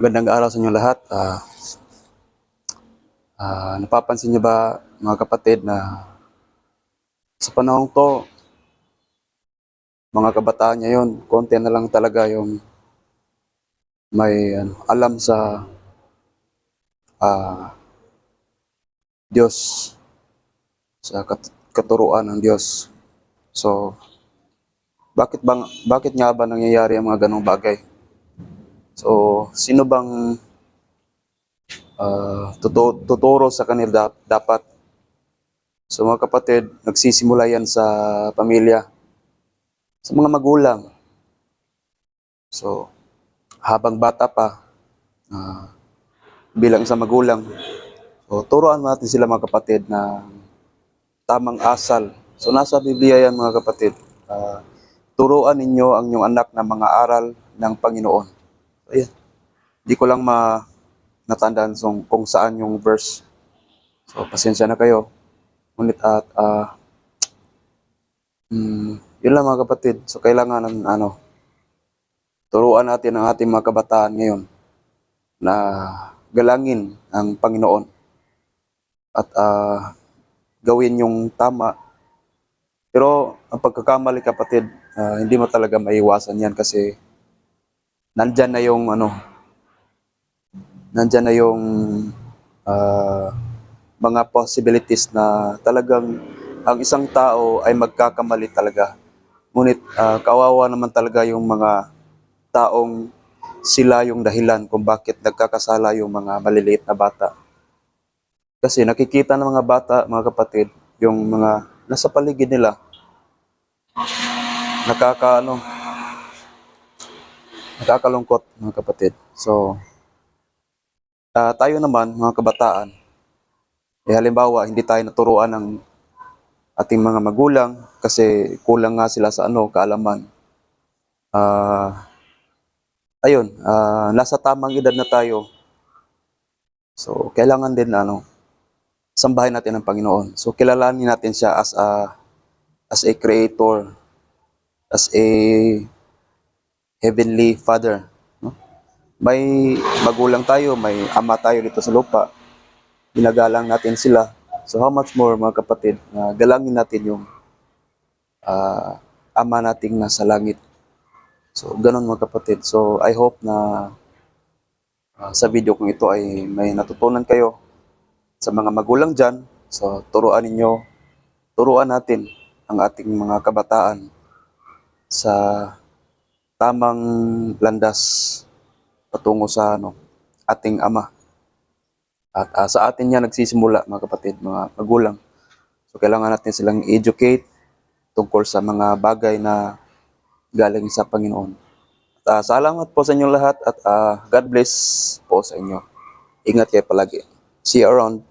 Magandang araw sa inyo lahat. Ah, ah, napapansin niyo ba mga kapatid na sa panahong to, mga kabataan ngayon, konti na lang talaga yung may ano, alam sa ah, Diyos, sa kat- katuruan ng Diyos. So, bakit bang bakit nga ba nangyayari ang mga ganong bagay? So, sino bang ah, tutu- tuturo sa kanila dap- dapat? So mga kapatid, nagsisimula yan sa pamilya, sa mga magulang. So, habang bata pa, ah, bilang isang magulang, so turuan natin sila mga kapatid na tamang asal. So nasa Biblia yan mga kapatid. Ah, turuan ninyo ang inyong anak ng mga aral ng Panginoon. Ayan. Di ko lang ma natandaan kung, kung saan yung verse. So, pasensya na kayo. Ngunit at, ah, mm, yun lang mga kapatid. So, kailangan ng, ano, turuan natin ang ating mga kabataan ngayon na galangin ang Panginoon at ah, gawin yung tama. Pero, ang pagkakamali kapatid, ah, hindi mo talaga maiwasan yan kasi nandyan na yung ano, nandyan na yung ah, mga possibilities na talagang ang isang tao ay magkakamali talaga. Ngunit ah, kawawa naman talaga yung mga taong sila yung dahilan kung bakit nagkakasala yung mga maliliit na bata. Kasi nakikita ng mga bata, mga kapatid, yung mga nasa paligid nila, nakakaano, nakakalungkot mga kapatid. So, ah, tayo naman, mga kabataan, eh halimbawa, hindi tayo naturuan ng ating mga magulang kasi kulang nga sila sa ano, kaalaman. Ah, ayun, ah, nasa tamang edad na tayo. So, kailangan din ano, sambahin natin ang Panginoon. So, kilalanin natin siya as a as a creator, as a heavenly father, no? May magulang tayo, may ama tayo dito sa lupa. Ginagalang natin sila. So how much more mga kapatid, na galangin natin yung ah, ama nating nasa langit. So ganun mga kapatid. So I hope na ah, sa video kong ito ay may natutunan kayo sa mga magulang dyan. So turuan ninyo, turuan natin ang ating mga kabataan sa tamang landas patungo sa ano, ating ama. At ah, sa atin yan nagsisimula mga kapatid, mga magulang. So kailangan natin silang educate tungkol sa mga bagay na galing sa Panginoon. At ah, salamat po sa inyong lahat at ah, God bless po sa inyo. Ingat kayo palagi. See you around.